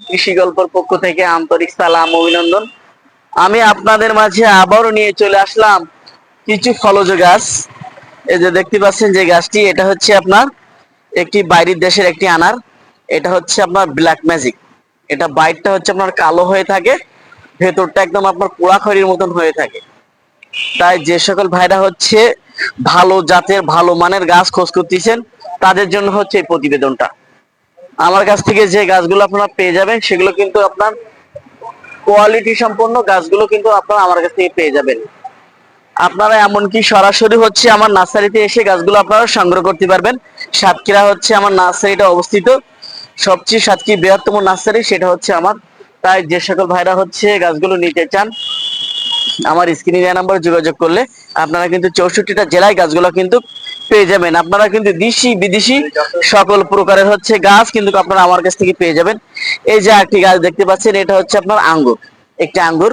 কৃষি গল্পের পক্ষ থেকে আন্তরিক সালাম, অভিনন্দন। আমি আপনাদের মাঝে আবারও নিয়ে চলে আসলাম কিছু ফলজ গাছ। এই যে দেখতে পাচ্ছেন যে গাছটি, এটা হচ্ছে আপনার একটি বাইরের দেশের একটি আনার। এটা হচ্ছে আপনার ব্ল্যাক ম্যাজিক এটা বাইরটা হচ্ছে আপনার কালো হয়ে থাকে, ভেতরটা একদম আপনার পোড়া খড়ির মতন হয়ে থাকে। তাই যে সকল ভাইরা হচ্ছে ভালো জাতের, ভালো মানের গাছ খোঁজ করতেছেন, তাদের জন্য হচ্ছে এই প্রতিবেদনটা। আমার কাছ থেকে যে গাছগুলো আপনারা পেয়ে যাবেন, সেগুলো কিন্তু আপনার কোয়ালিটি সম্পন্ন গাছগুলো কিন্তু আপনারা আমার কাছ থেকে পেয়ে যাবেন। আপনারা এমনকি সরাসরি হচ্ছে আমার নার্সারিতে এসে গাছগুলো আপনারা সংগ্রহ করতে পারবেন। সাতক্ষীরা হচ্ছে আমার নার্সারিটা অবস্থিত। সবচেয়ে সাতক্ষীরা বৃহত্তম নার্সারি, সেটা হচ্ছে আমার। তাই যে সকল ভাইরা হচ্ছে গাছগুলো নিতে চান, আমার স্ক্রিনে দেওয়া নাম্বারে যোগাযোগ করলে আপনারা কিন্তু চৌষট্টিটা জেলায় গাছগুলো কিন্তু পেয়ে যাবেন। আপনারা কিন্তু দেশি, বিদেশি সকল প্রকারের হচ্ছে গাছ কিন্তু আপনারা আমার কাছ থেকে পেয়ে যাবেন। এই যে একটি গাছ দেখতে পাচ্ছেন, এটা হচ্ছে আপনার আঙ্গুর। একটি আঙ্গুর,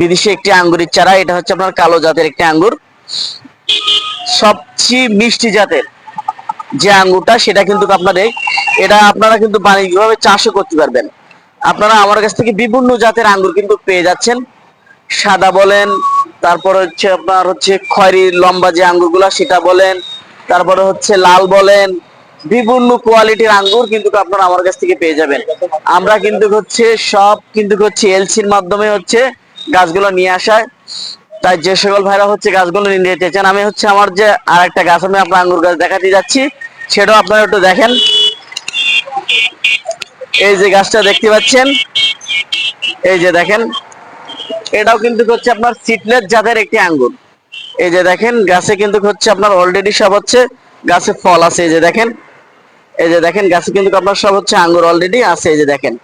বিদেশি একটি আঙ্গুরের চারা, এটা হচ্ছে আপনার কালো জাতের একটি আঙ্গুর। সবচেয়ে মিষ্টি জাতের যে আঙ্গুরটা, সেটা কিন্তু আপনাদের, এটা আপনারা কিন্তু বাণিজ্যিকভাবে চাষও করতে পারবেন। আপনারা আমার কাছ থেকে বিভিন্ন জাতের আঙ্গুর কিন্তু পেয়ে যাচ্ছেন। সাদা বলেন তারপর হচ্ছে আপনার হচ্ছে খয়েরি লম্বা যে আঙ্গুরগুলো, সেটা বলেন। তারপরে হচ্ছে লাল বলেন। বিভিন্ন কোয়ালিটির আঙ্গুর কিন্তু আপনারা আমার কাছ থেকে পেয়ে যাবেন। আমরা কিন্তু হচ্ছে সব কিন্তু হচ্ছে এলসির মাধ্যমে হচ্ছে গাছগুলো নিয়ে আসায়। তাই যে সকল ভাইরা হচ্ছে গাছগুলো নিয়ে যেতে চান, আমি হচ্ছে আমার যে আর একটা গাছ, আমি আপনার আঙ্গুর গাছ দেখাতে যাচ্ছি। সেটাও আপনারা একটু দেখেন। এই যে গাছটা দেখতে পাচ্ছেন। এই যে দেখেন। এটাও কিন্তু হচ্ছে আপনার সিটলেস জাতের একটি আঙ্গুর এই যে দেখেন, গাছে কিন্তু হচ্ছে আপনার অলরেডি সব হচ্ছে, গাছে ফল আছে, এই যে দেখেন। এই যে দেখেন, গাছে কিন্তু আপনার সব হচ্ছে আঙ্গুর অলরেডি আছে, এই যে দেখেন।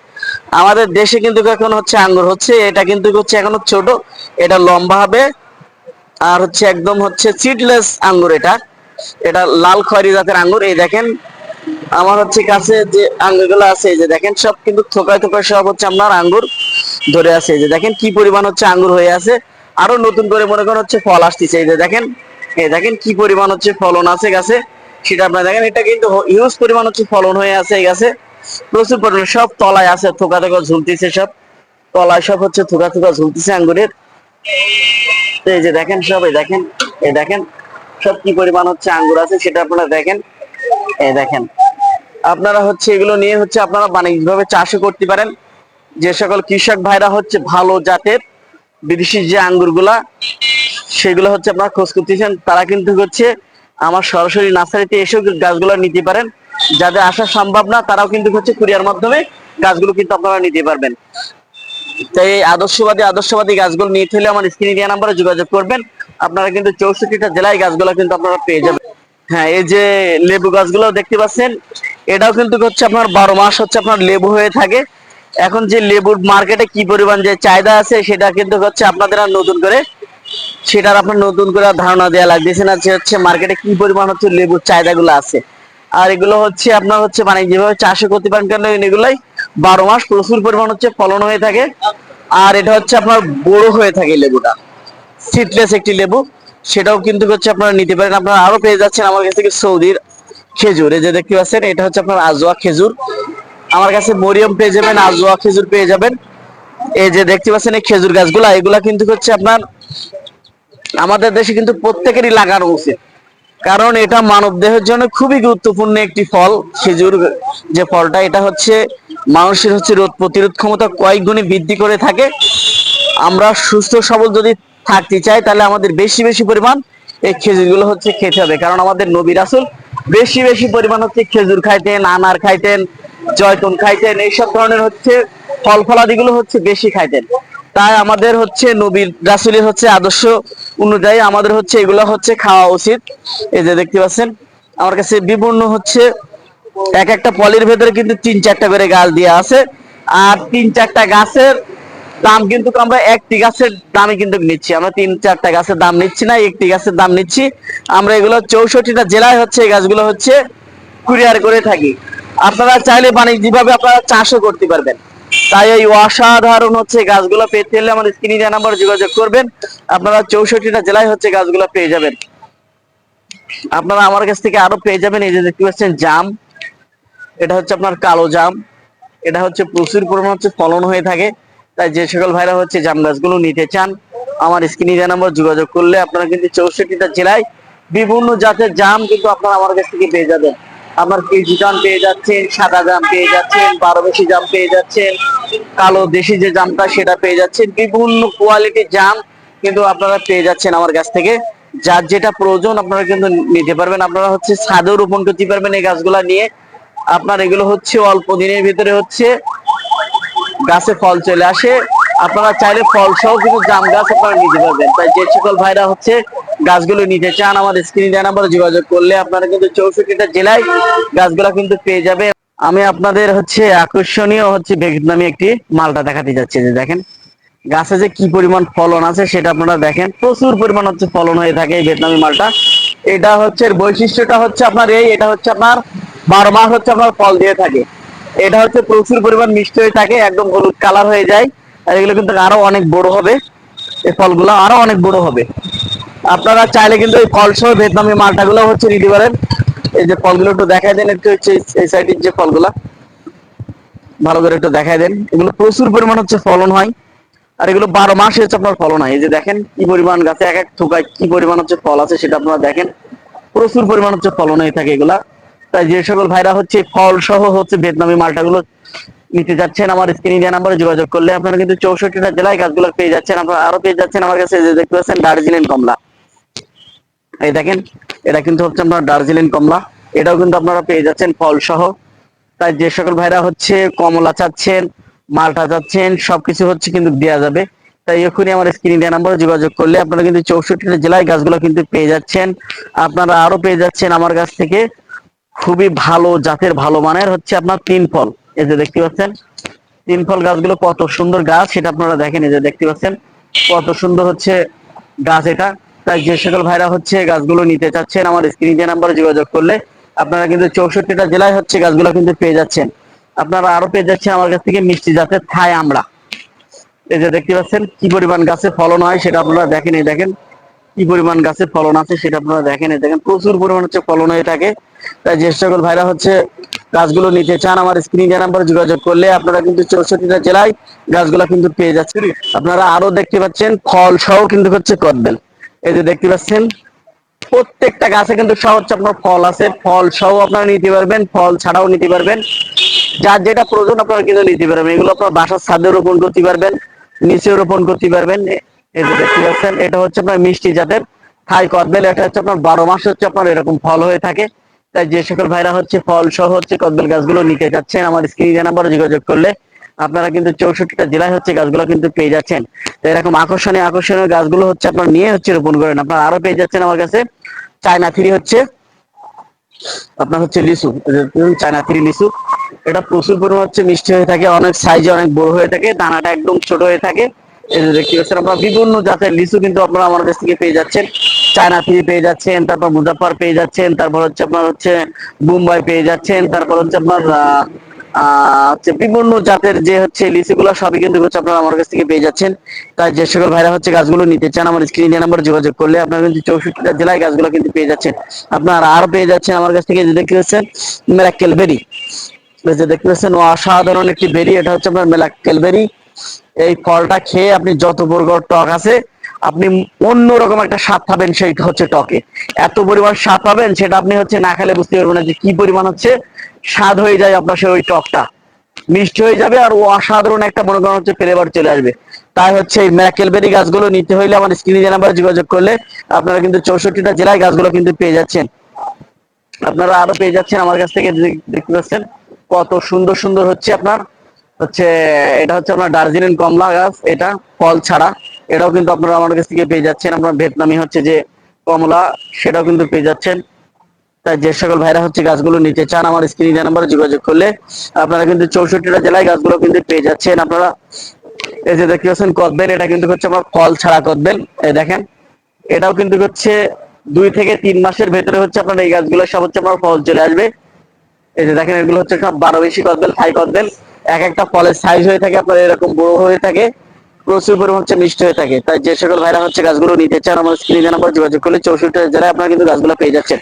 আমাদের দেশে কিন্তু এখন হচ্ছে আঙ্গুর হচ্ছে, এটা কিন্তু হচ্ছে এখনও ছোট, এটা লম্বা হবে, আর হচ্ছে একদম হচ্ছে সিডলেস আঙ্গুর এটা। এটা লাল খয়রি জাতের আঙ্গুর, এই দেখেন। আমার হচ্ছে কাছে যে আঙ্গুরগুলো আছে, এই যে দেখেন সব কিন্তু থোকায় থোকায় সব হচ্ছে আপনার আঙ্গুর ধরে আছে। এই যে দেখেন কি পরিমাণ হচ্ছে আঙ্গুর হয়ে আছে। আরও নতুন করে মনে করেন হচ্ছে ফল আসতেছে। এই যে দেখেন, এই দেখেন কি পরিমাণ হচ্ছে ফলন আছে গাছে। সেটা আপনারা দেখেন, এটা কিন্তু হিউজ পরিমাণ হচ্ছে ফলন হয়ে আছে এই গাছে। প্রচুর পরিমাণে সব তলায় আছে, থোকা থোকা ঝুলতেছে সব। তলায় সব হচ্ছে থোকা থোকা ঝুলতেছে আঙ্গুরের। এই যে দেখেন সব, এই দেখেন এই দেখেন, সব কি পরিমাণ হচ্ছে আঙ্গুর আছে সেটা আপনারা দেখেন। এই দেখেন আপনারা হচ্ছে এগুলো নিয়ে হচ্ছে আপনারা বাণিজ্যিকভাবে চাষও করতে পারেন। যে সকল কৃষক ভাইরা হচ্ছে ভালো জাতের বিদেশি যে আঙ্গুরগুলা, সেগুলো হচ্ছে আপনারা খোঁজ করতেছেন, তারা কিন্তু হচ্ছে আমার সরাসরি নার্সারিতে এসেও গাছগুলো নিতে পারেন। যাদের আসা সম্ভব না, তারাও কিন্তু হচ্ছে কুরিয়ার মাধ্যমে গাছগুলো কিন্তু আপনারা নিতে পারবেন। তাই এই আদর্শবাদী আদর্শবাদী গাছগুলো নিতে হলে আমার স্ক্রিনে দেওয়া নাম্বারে যোগাযোগ করবেন। আপনারা কিন্তু চৌষট্টিটা জেলায় গাছগুলো কিন্তু আপনারা পেয়ে যাবেন। হ্যাঁ এই যে লেবু গাছগুলো দেখতে পাচ্ছেন। এটাও কিন্তু হচ্ছে আপনার বারো মাস হচ্ছে আপনার লেবু হয়ে থাকে। এখন যে লেবুর মার্কেটে কি পরিমাণ যে চাহিদা আছে, সেটা কিন্তু হচ্ছে আপনাদের আর নতুন করে, সেটার আপনার নতুন করে ধারণা দেওয়া লাগতেছে না যে হচ্ছে মার্কেটে কি পরিমাণ হচ্ছে লেবুর চাহিদাগুলো আছে। আর এগুলো হচ্ছে আপনার হচ্ছে মানে যেভাবে চাষও করতে পারেন কেন, এগুলাই বারো মাস প্রচুর পরিমাণ হচ্ছে ফলন হয়ে থাকে। আর এটা হচ্ছে আপনার বড় হয়ে থাকে লেবুটা। সিডলেস একটি লেবু, সেটাও কিন্তু হচ্ছে আপনারা নিতে পারেন। আপনারা আরও পেয়ে যাচ্ছেন আমার কাছ থেকে সৌদির খেজুর, এই যে দেখতে পাচ্ছেন, এটা হচ্ছে আপনার আজোয়া খেজুর। আমার কাছে মরিয়ম পেয়ে যাবেন, আজোয়া খেজুর পেয়ে যাবেন। এই যে দেখতে পাচ্ছেন এই খেজুর গাছগুলা, এগুলা কিন্তু হচ্ছে আপনার আমাদের দেশে কিন্তু প্রত্যেকেরই লাগানো উচিত। কারণ এটা মানব দেহের জন্য খুবই গুরুত্বপূর্ণ একটি ফল, খেজুর যে ফলটা, এটা হচ্ছে মানুষের হচ্ছে রোগ প্রতিরোধ ক্ষমতা কয়েক গুণে বৃদ্ধি করে থাকে। আমরা সুস্থ সবল যদি থাকতে চাই, তাহলে আমাদের বেশি বেশি পরিমাণ এই খেজুরগুলো হচ্ছে খেতে হবে। কারণ আমাদের নবী রাসুল বেশি বেশি পরিমাণ হচ্ছে খেজুর খাইতেন, আনার খাইতেন, জয়তুন খাইতেন, এইসব ধরনের হচ্ছে ফল ফলাদিগুলো হচ্ছে বেশি খাইতেন। তাই আমাদের হচ্ছে নবীর রাসুলের হচ্ছে আদর্শ অনুযায়ী আমাদের হচ্ছে এগুলো হচ্ছে খাওয়া উচিত। এই যে দেখতে পাচ্ছেন, আমার কাছে বিভিন্ন হচ্ছে এক একটা পলির ভেতরে কিন্তু তিন চারটা করে গাছ দেওয়া আছে। আর তিন চারটা গাছের দাম কিন্তু আমরা একটি গাছের দামই কিন্তু নিচ্ছি। আমরা তিন, চারটা গাছের দাম নিচ্ছি না, একটি গাছের দাম নিচ্ছি। আমরা এগুলো চৌষট্টিটা জেলায় হচ্ছে, এই গাছগুলো হচ্ছে কুরিয়ার করে থাকি। আপনারা চাইলে বাণিজ্যিকভাবে আপনারা চাষও করতে পারবেন। তাই এই অসাধারণ হচ্ছে গাছগুলো পেতে হলে আমাদের স্ক্রিনে নাম্বার যোগাযোগ করবেন। আপনারা চৌষট্টিটা জেলায় হচ্ছে গাছগুলো পেয়ে যাবেন। আপনারা আমার কাছ থেকে আরও পেয়ে যাবেন, এই যে দেখতে পাচ্ছেন জাম। এটা হচ্ছে আপনার কালো জাম। এটা হচ্ছে প্রচুর পরিমাণ হচ্ছে ফলন হয়ে থাকে। তাই যে সকল ভাইরা হচ্ছে জাম গাছগুলো নিতে চান, আমার স্ক্রিনে দেওয়া নাম্বার যোগাযোগ করলে আপনারা কিন্তু চৌষট্টিটা জেলায় বিভিন্ন জাতের জাম কিন্তু আপনারা আমার কাছ থেকে পেয়ে যাবেন। আমার কেজি জাম পেয়ে যাচ্ছেন, সাদা জাম পেয়ে যাচ্ছেন, বারো বেশি জাম পেয়ে যাচ্ছেন, কালো দেশি যে জামটা সেটা পেয়ে যাচ্ছেন, বিভিন্ন কোয়ালিটির জাম কিন্তু আপনারা পেয়ে যাচ্ছেন আমার কাছ থেকে। যার যেটা প্রয়োজন আপনারা কিন্তু নিতে পারবেন। আপনারা হচ্ছে ছাদেও রোপণ করতে পারবেন এই গাছগুলা নিয়ে। আপনার এগুলো হচ্ছে অল্প দিনের ভিতরে হচ্ছে গাছে ফল চলে আসে। আপনারা চাইলে ফল সহ কিন্তু জাম গাছ আপনারা নিতে পারবেন। তাই যে সকল ভাইরা হচ্ছে গাছগুলো নিতে চান আমার স্ক্রিন দেওয়া নাম্বারে যোগাযোগ করলে আপনারা কিন্তু চৌষট্টিটা জেলায় গাছগুলো কিন্তু পেয়ে যাবে আমি আপনাদের হচ্ছে আকর্ষণীয় হচ্ছে ভিয়েতনামি একটি মালটা দেখাতে যাচ্ছি যে দেখেন। গাছে যে কি পরিমাণ ফলন আছে সেটা আপনারা দেখেন। প্রচুর পরিমাণ হচ্ছে ফলন হয়ে থাকে এই ভিয়েতনামি মালটা। এটা হচ্ছে বৈশিষ্ট্যটা হচ্ছে আপনার এই, এটা হচ্ছে আপনার বারো মাস হচ্ছে আপনার ফল দিয়ে থাকে। এটা হচ্ছে প্রচুর পরিমাণ মিষ্টি হয়ে থাকে, একদম হলুদ কালার হয়ে যায়। আর এগুলো কিন্তু আরও অনেক বড় হবে। এই ফলগুলো আরও অনেক বড় হবে। আপনারা চাইলে কিন্তু এই ফল সহ ভিয়েতনামি মালটাগুলো হচ্ছে নিতে পারেন। এই যে ফলগুলো একটু দেখাই দেন, একটু হচ্ছে এই সাইডের যে ফলগুলা। ভালো করে একটু দেখাই দেন। এগুলো প্রচুর পরিমাণ হচ্ছে ফলন হয়। আর এগুলো বারো মাসে হচ্ছে আপনার ফলন হয়। এই যে দেখেন কি পরিমাণ গাছে এক এক থোকায় কি পরিমাণ হচ্ছে ফল আছে সেটা আপনারা দেখেন। প্রচুর পরিমাণ হচ্ছে ফলন হয়ে থাকে এগুলা। তাই যে সকল ভাইরা হচ্ছে ফল সহ হচ্ছে ভিয়েতনামি মালটাগুলো নিতে যাচ্ছেন আমার স্ক্রিনে দেওয়া নাম্বারে যোগাযোগ করলে আপনারা কিন্তু চৌষট্টিটা জেলায় গাছগুলো পেয়ে যাচ্ছেন। আপনারা আরও পেয়ে যাচ্ছেন আমার কাছে যে দেখতে পাচ্ছেন দার্জিলিং কমলা। এই দেখেন, এটা কিন্তু হচ্ছে আপনার দার্জিলিং কমলা। এটাও কিন্তু আপনারা পেয়ে যাচ্ছেন ফল সহ। তাই যে সকল ভাইরা হচ্ছে কমলা চাচ্ছেন, মালটা চাচ্ছেন, সবকিছু হচ্ছে কিন্তু দেওয়া যাবে। তাই এখনই আমার স্ক্রিন দেওয়া নাম্বারে যোগাযোগ করলে আপনারা কিন্তু চৌষট্টিটা জেলায় গাছগুলো কিন্তু পেয়ে যাচ্ছেন। আপনারা আরও পেয়ে যাচ্ছেন আমার কাছ থেকে খুবই ভালো জাতের ভালো মানের হচ্ছে আপনার তিন ফল। এই যে দেখতে পাচ্ছেন, তিন ফল গাছগুলো কত সুন্দর গাছ, সেটা আপনারা দেখেন, এই যে দেখতে পাচ্ছেন, কত সুন্দর হচ্ছে গাছ এটা। তাই যে সকল ভাইরা হচ্ছে গাছগুলো নিতে চাচ্ছেন, আমার স্ক্রিনে নাম্বারে যোগাযোগ করলে আপনারা কিন্তু চৌষট্টিটা জেলায় হচ্ছে গাছগুলো কিন্তু পেয়ে যাচ্ছেন। আপনারা আরও পেয়ে যাচ্ছেন আমার কাছ থেকে মিষ্টি জাতের থাই আমরা এই যে দেখতে পাচ্ছেন, কি পরিমাণ গাছে ফলন হয় সেটা আপনারা দেখেন, এই দেখেন। কি পরিমাণ গাছে ফলন আছে সেটা আপনারা দেখেন। দেখেন, প্রচুর পরিমাণ হচ্ছে ফলন হয়ে থাকে তাই যে সকল ভাইরা হচ্ছে গাছগুলো নিতে চান, আমার স্ক্রিনে নাম্বারে যোগাযোগ করলে আপনারা কিন্তু চৌষট্টিটা জেলায় গাছগুলো কিন্তু পেয়ে যাচ্ছেন। আপনারা আরও দেখতে পাচ্ছেন, ফল সহ কিন্তু হচ্ছে কদবেল। এই যে দেখতে পাচ্ছেন, প্রত্যেকটা গাছে কিন্তু সহ হচ্ছে আপনার ফল আছে। ফল সহ আপনারা নিতে পারবেন, ফল ছাড়াও নিতে পারবেন। যার যেটা প্রয়োজন আপনারা কিন্তু নিতে পারবেন। এগুলো আপনার বাসার ছাদে রোপণ করতে পারবেন, নিচে রোপণ করতে পারবেন। এই যে দেখতে এটা হচ্ছে আপনার মিষ্টি জাতের থাই কদবেল এটা হচ্ছে আপনার বারো মাস হচ্ছে আপনার এরকম ফল হয়ে থাকে। তাই যে সকল ভাইরা হচ্ছে ফল সহ হচ্ছে কদবেল গাছগুলো নিতে যাচ্ছেন, আমার স্ক্রিনে নাম্বারে যোগাযোগ করলে আপনারা কিন্তু চৌষট্টিটা জেলায় হচ্ছে গাছগুলো কিন্তু পেয়ে যাচ্ছেন। তো এরকম আকর্ষণীয় আকর্ষণীয় গাছগুলো হচ্ছে আপনার নিয়ে হচ্ছে রোপণ করেন। আপনারা আরও পেয়ে যাচ্ছেন আমার কাছে চায়না থ্রি হচ্ছে, আপনার হচ্ছে লিচু। চায়না থ্রি লিচু। এটা প্রচুর পরিমাণ হচ্ছে মিষ্টি হয়ে থাকে, অনেক সাইজে অনেক বড় হয়ে থাকে, দানাটা একদম ছোট হয়ে থাকে। দেখতে পাচ্ছেন আপনারা বিভিন্ন জাতের লিচু কিন্তু আপনারা আমার কাছ থেকে পেয়ে যাচ্ছেন। চায়না থ্রি পেয়ে যাচ্ছেন, তারপর মুজাফর পেয়ে যাচ্ছেন, তারপর হচ্ছে আপনার হচ্ছে মুম্বাই পেয়ে যাচ্ছেন, তারপর হচ্ছে আপনার হচ্ছে বিভিন্ন জাতের যে হচ্ছে লিচুগুলো, সবই কিন্তু হচ্ছে আপনারা আমার কাছ থেকে পেয়ে যাচ্ছেন। তাই যে সকল ভাইরা হচ্ছে গাছগুলো নিতে চান, আমার স্ক্রিন নাম্বার যোগাযোগ করলে আপনারা কিন্তু চৌষট্টিটা জেলায় গাছগুলো কিন্তু পেয়ে যাচ্ছেন। আপনারা আর পেয়ে যাচ্ছেন আমার কাছ থেকে যে দেখতে পাচ্ছেন মেরাক্কেল বেরি। যে দেখতে পাচ্ছেন, অসাধারণ একটি বেরি, এটা হচ্ছে আপনার মেলাক্কেল বেরি। এই ফলটা খেয়ে আপনি যত বর্গর টক আছে, আপনি অন্যরকম একটা স্বাদ পাবেন সেইটা হচ্ছে টকে। এত পরিমাণ স্বাদ পাবেন, সেটা আপনি হচ্ছে না খেলে বুঝতে পারবেন না যে কি পরিমাণ হচ্ছে। স্বাদ হয়ে যায় আপনার সেই ওই টকটা। মিষ্টি হয়ে যাবে আর অসাধারণ একটা মনে করেন হচ্ছে ফ্লেভার চলে আসবে। তাই হচ্ছে এই ম্যাকেলবেরি গাছগুলো নিতে হইলে আমার স্ক্রিনে নাম্বারে যোগাযোগ করলে আপনারা কিন্তু চৌষট্টিটা জেলায় গাছগুলো কিন্তু পেয়ে যাচ্ছেন। আপনারা আরও পেয়ে যাচ্ছেন আমার কাছ থেকে, দেখতে পাচ্ছেন কত সুন্দর সুন্দর হচ্ছে আপনার হচ্ছে, এটা হচ্ছে আপনার দার্জিলিং কমলা গাছ, এটা ফল ছাড়া। এটাও কিন্তু আপনারা আমার কাছ থেকে পেয়ে যাচ্ছেন। আপনার ভিয়েতনামি হচ্ছে যে কমলা, সেটাও কিন্তু পেয়ে যাচ্ছেন। তাই যে সকল ভাইরা হচ্ছে গাছগুলো নিতে চান, আমার স্ক্রিনে নাম্বারে যোগাযোগ করলে আপনারা কিন্তু চৌষট্টিটা জেলায় গাছগুলো কিন্তু পেয়ে যাচ্ছেন। আপনারা এই যে দেখতে পাচ্ছেন কদবেল, এটা কিন্তু হচ্ছে আমার ফল ছাড়া কদবেল। এই দেখেন, এটাও কিন্তু হচ্ছে দুই থেকে তিন মাসের ভেতরে হচ্ছে আপনার এই গাছগুলো সব হচ্ছে আপনার ফল চলে আসবে। এই যে দেখেন, এগুলো হচ্ছে সব বারো বেশি কদবেল থাই কদবেল। এক একটা ফলের সাইজ হয়ে থাকে, আপনার এরকম বড় হয়ে থাকে, প্রচুর পরিমাণ হচ্ছে মিষ্টি হয়ে থাকে। তাই যে সকল ভাইরা হচ্ছে গাছগুলো নিতে চান আমার স্ক্রিনে নাম্বার যোগাযোগ করলে চৌষট্টি জেলায় আপনারা কিন্তু গাছগুলো পেয়ে যাচ্ছেন।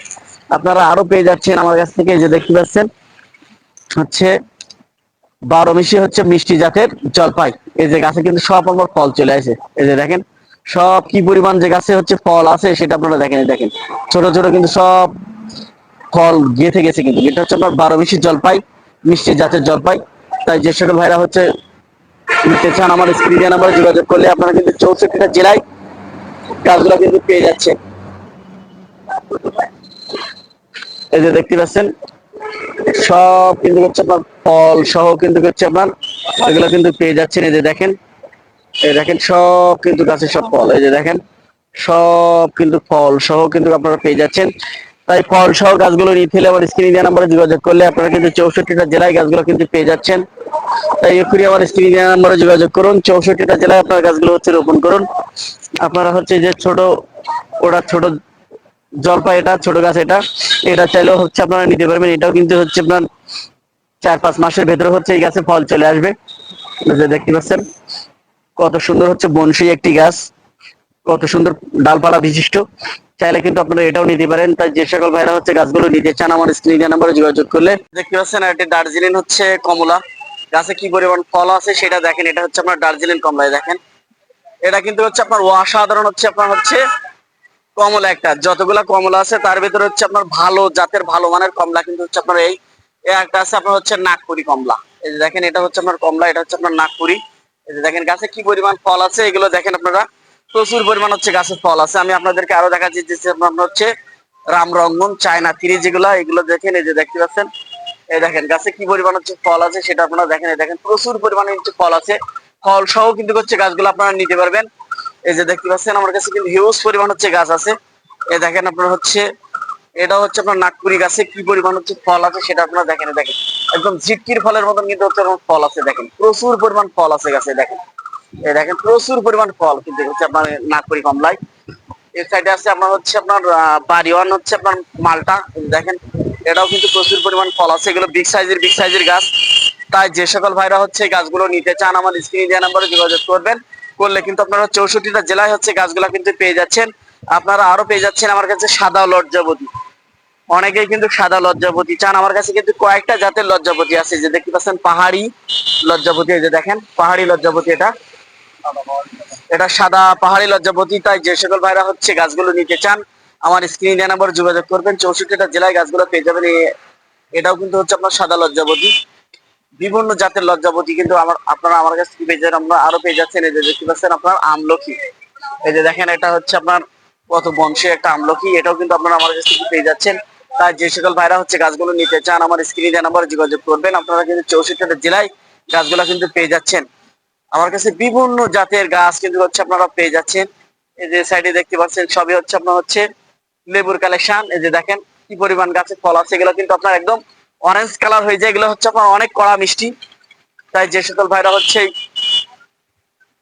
আপনারা আরও পেয়ে যাচ্ছেন আমার কাছ থেকে যে দেখতে পাচ্ছেন, হচ্ছে বারো মিশি হচ্ছে মিষ্টি জাতের জলপাই। এই যে গাছে কিন্তু সব আমার ফল চলে আসে। এই যে দেখেন, সব কি পরিমাণ যে গাছে হচ্ছে ফল আছে, সেটা আপনারা দেখেন দেখেন। ছোট ছোট কিন্তু সব ফল গেঁথে গেছে কিন্তু। এটা হচ্ছে আপনার বারো মিশি জলপাই, মিষ্টি জাতের জলপাই। তাই যে সকল ভাইরা হচ্ছে নিতে চান আমার স্ক্রিনে নাম্বারে যোগাযোগ করলে আপনারা কিন্তু চৌষট্টিটা জেলায় গাছগুলো কিন্তু পেয়ে যাচ্ছে এই যে দেখতে পাচ্ছেন, সব কিন্তু হচ্ছে আপনার ফল সহ কিন্তু হচ্ছে আপনার এগুলো কিন্তু পেয়ে যাচ্ছেন। এই যে দেখেন, এই দেখেন, সব কিন্তু গাছের সব ফল, এই যে দেখেন, সব কিন্তু ফল সহ কিন্তু আপনারা পেয়ে যাচ্ছেন। তাই ফল সহ গাছগুলো নিতে হলে আমার স্ক্রিনে দেওয়া নাম্বারে যোগাযোগ করলে আপনারা কিন্তু চৌষট্টিটা জেলায় গাছগুলো কিন্তু পেয়ে যাচ্ছেন। তাই এক্ষুনি আমার স্ক্রিনে দেওয়া নাম্বারে যোগাযোগ করুন, চৌষট্টিটা জেলায় আপনার গাছগুলো হচ্ছে রোপণ করুন। আপনারা হচ্ছে যে ছোট, ওটা ছোট জলপাই এটা, ছোট গাছ এটা এটা চাইলেও হচ্ছে আপনারা নিতে পারবেন। এটাও কিন্তু হচ্ছে আপনার চার পাঁচ মাসের ভেতরে হচ্ছে এই গাছে ফল চলে আসবে। দেখতে পাচ্ছেন, কত সুন্দর হচ্ছে বনশি একটি গাছ। কত সুন্দর ডালপালা বিশিষ্ট। চাইলে কিন্তু আপনারা এটাও নিতে পারেন। তাই যে সকল ভাইরা হচ্ছে গাছগুলো নিতে চান, আমার স্ক্রিনে নাম্বারে যোগাযোগ করলে। দেখতে পাচ্ছেন এটি দার্জিলিং হচ্ছে কমলা। গাছে কি পরিমাণ ফল আছে সেটা দেখেন। এটা হচ্ছে আপনার দার্জিলিং কমলায় দেখেন। এটা কিন্তু হচ্ছে আপনার অসাধারণ হচ্ছে আপনার হচ্ছে কমলা একটা। যতগুলা কমলা আছে, তার ভিতরে হচ্ছে আপনার ভালো, জাতের ভালো মানের কমলা কিন্তু হচ্ছে আপনার এই এই একটা আছে আপনার হচ্ছে নাগপুরি কমলা। এই যে দেখেন, এটা হচ্ছে আপনার কমলা, এটা হচ্ছে আপনার নাগপুরি। এই যে দেখেন, গাছে কি পরিমাণ ফল আছে, এগুলো দেখেন আপনারা। প্রচুর পরিমাণ হচ্ছে গাছের ফল আছে। আমি আপনাদেরকে আরও দেখাচ্ছি যে আপনার হচ্ছে রামরঙ্গন চায়না তিরি যেগুলা, এগুলো দেখেন, এই যে দেখতে পাচ্ছেন। এই দেখেন, গাছে কি পরিমাণ হচ্ছে ফল আছে সেটা আপনারা দেখেন, এই দেখেন, প্রচুর পরিমাণে হচ্ছে ফল আছে। ফল সহ কিন্তু হচ্ছে গাছগুলো আপনারা নিতে পারবেন। এই যে দেখতে পাচ্ছেন, আমার কাছে কিন্তু হিউজ পরিমাণ হচ্ছে গাছ আছে। এই দেখেন, আপনার হচ্ছে, এটা হচ্ছে আপনার নাগপুরি গাছে কি পরিমাণ হচ্ছে ফল আছে সেটা আপনারা দেখেন দেখেন। একদম ঝিটকির ফলের মতন কিন্তু হচ্ছে ফল আছে, দেখেন। প্রচুর পরিমাণ ফল আছে গাছে, দেখেন। দেখেন, প্রচুর পরিমাণ ফল কিন্তু হচ্ছে আপনার নাগপুরি কমলায়। এর সাইডে আছে আপনার হচ্ছে আপনার বাড়িওয়ান হচ্ছে আপনার মালটা। দেখেন, এটাও কিন্তু প্রচুর পরিমাণ ফল আছে। এগুলো বিগ সাইজের বিগ সাইজের গাছ। তাই যে সকল ভাইরা হচ্ছে গাছগুলো নিতে চান আমার স্ক্রিনে দেওয়া নাম্বারে যোগাযোগ করবেন। করলে কিন্তু আপনারা চৌষট্টিটা জেলায় হচ্ছে গাছগুলা কিন্তু পেয়ে যাচ্ছেন। আপনারা আরও পেয়ে যাচ্ছেন আমার কাছে সাদা লজ্জাবতী। অনেকেই কিন্তু সাদা লজ্জাপতি চান। আমার কাছে কিন্তু কয়েকটা জাতের লজ্জাপতি আছে। যে দেখতে পাচ্ছেন, পাহাড়ি লজ্জাপতি এই যে দেখেন, পাহাড়ি লজ্জাপতি এটা। এটা সাদা পাহাড়ি লজ্জাপতি, তাই যে সকল ভাইরা হচ্ছে গাছগুলো নিতে চান, আমার স্ক্রিন দেওয়া নাম্বার যোগাযোগ করবেন। চৌষট্টিটা জেলায় গাছগুলো পেয়ে যাবেন। এটাও কিন্তু হচ্ছে আপনার সাদা লজ্জাপতি। বিভিন্ন জাতের লজ্জাপতি কিন্তু আমার, আপনারা আমার কাছ থেকে পেয়ে যাবেন। আমরা আরও পেয়ে যাচ্ছেন। এই যে দেখতে পাচ্ছেন আপনার আমলকি। এই যে দেখেন, এটা হচ্ছে আপনার কত বংশের একটা আমলকি। এটাও কিন্তু আপনারা আমার কাছ থেকে পেয়ে যাচ্ছেন। তাই যে সকল ভাইরা হচ্ছে গাছগুলো নিতে চান, আমার স্ক্রিনে দেওয়া নাম্বারে যোগাযোগ করবেন। আপনারা কিন্তু চৌষট্টিটা জেলায় গাছগুলো কিন্তু পেয়ে যাচ্ছেন। আমার কাছে বিভিন্ন জাতের গাছ কিন্তু হচ্ছে আপনারা পেয়ে যাচ্ছেন। এই যে সাইডে দেখতে পাচ্ছেন, সবই হচ্ছে আপনার হচ্ছে লেবুর কালেকশন এই যে দেখেন কি পরিমাণ গাছে ফল আছে, এগুলো কিন্তু আপনার একদম অরেঞ্জ কালার হয়ে যায়। এগুলো হচ্ছে আপনার অনেক কড়া মিষ্টি। তাই যে সকল ভাইরা হচ্ছে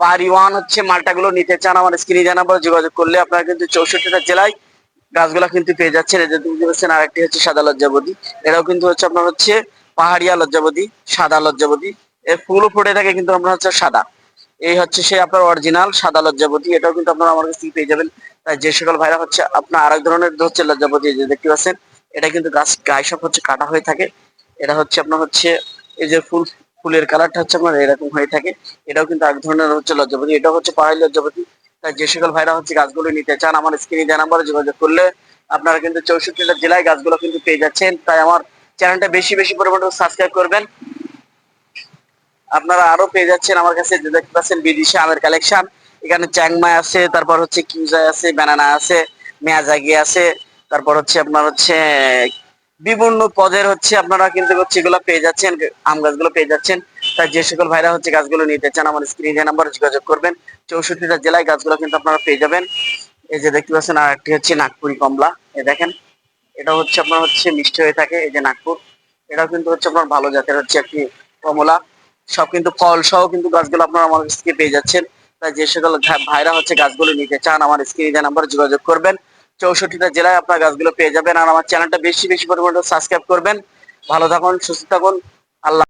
পারি ওয়ান হচ্ছে মালটাগুলো নিতে চান, আমার স্ক্রিনে জানাব যোগাযোগ করলে আপনারা কিন্তু চৌষট্টিটা জেলায় গাছগুলো কিন্তু পেয়ে যাচ্ছেন। এই যে দেখতে পাচ্ছেন, আরেকটি হচ্ছে সাদা লজ্জাবতী। এরাও কিন্তু হচ্ছে আপনার হচ্ছে পাহাড়িয়া লজ্জাবতী, সাদা লজ্জাবতী। এর ফুলও ফুটে থাকে কিন্তু আপনার হচ্ছে সাদা। এই হচ্ছে সে আপনার অরিজিনাল সাদা লজ্জাপতি এটাও কিন্তু আপনারা আমার কাছ পেয়ে যাবেন। তাই যে সকল ভাইরা হচ্ছে আপনার আরেক ধরনের হচ্ছে লজ্জাপতি যে দেখতে পাচ্ছেন, এটা কিন্তু গাছ গায়ে সব হচ্ছে কাটা হয়ে থাকে। এটা হচ্ছে আপনার হচ্ছে এই যে ফুল, ফুলের কালারটা হচ্ছে আপনার এরকম হয়ে থাকে। এটাও কিন্তু এক ধরনের হচ্ছে লজ্জাপতি এটাও হচ্ছে পাহাড়ি লজ্জাপতি তাই যে সকল ভাইরা হচ্ছে গাছগুলো নিতে চান, আমার স্ক্রিনে দেওয়া নাম্বারে যোগাযোগ করলে আপনারা কিন্তু চৌষট্টিটা জেলায় গাছগুলো কিন্তু পেয়ে যাচ্ছেন। তাই আমার চ্যানেলটা বেশি বেশি পরিমাণে সাবস্ক্রাইব করবেন। আপনারা আরও পেয়ে যাচ্ছেন আমার কাছে যে দেখতে পাচ্ছেন বিদেশি আমের কালেকশন এখানে চ্যাংমাই আছে, তারপর হচ্ছে কিউজাই আছে ব্যানানা আছে, মেয়াজাগি আছে, তারপর হচ্ছে আপনার হচ্ছে বিভিন্ন পদের হচ্ছে আপনারা কিন্তু হচ্ছে এগুলো পেয়ে যাচ্ছেন, আম গাছগুলো পেয়ে যাচ্ছেন। তাই যে সকল ভাইরা হচ্ছে গাছগুলো নিতে চান, আমার স্ক্রিনে নাম্বার যোগাযোগ করবেন, চৌষট্টিটা জেলায় গাছগুলো কিন্তু আপনারা পেয়ে যাবেন। এই যে দেখতে পাচ্ছেন আর একটি হচ্ছে নাগপুরি কমলা এ দেখেন। এটা হচ্ছে আপনার হচ্ছে মিষ্টি হয়ে থাকে, এই যে নাগপুর। এটাও কিন্তু হচ্ছে আপনার ভালো জাতের হচ্ছে একটি কমলা। সব কিন্তু ফল সহ কিন্তু গাছগুলো আপনারা আমার কাছ থেকে পেয়ে যাচ্ছেন। তাই যে সকল ভাইরা হচ্ছে গাছগুলো নিতে চান, আমার স্ক্রিনে নাম্বার যোগাযোগ করবেন। চৌষট্টিটা জেলায় আপনার গাছগুলো পেয়ে যাবেন। আর আমার চ্যানেলটা বেশি বেশি পরিমাণে সাবস্ক্রাইব করবেন। ভালো থাকুন, সুস্থ থাকুন। আল্লাহ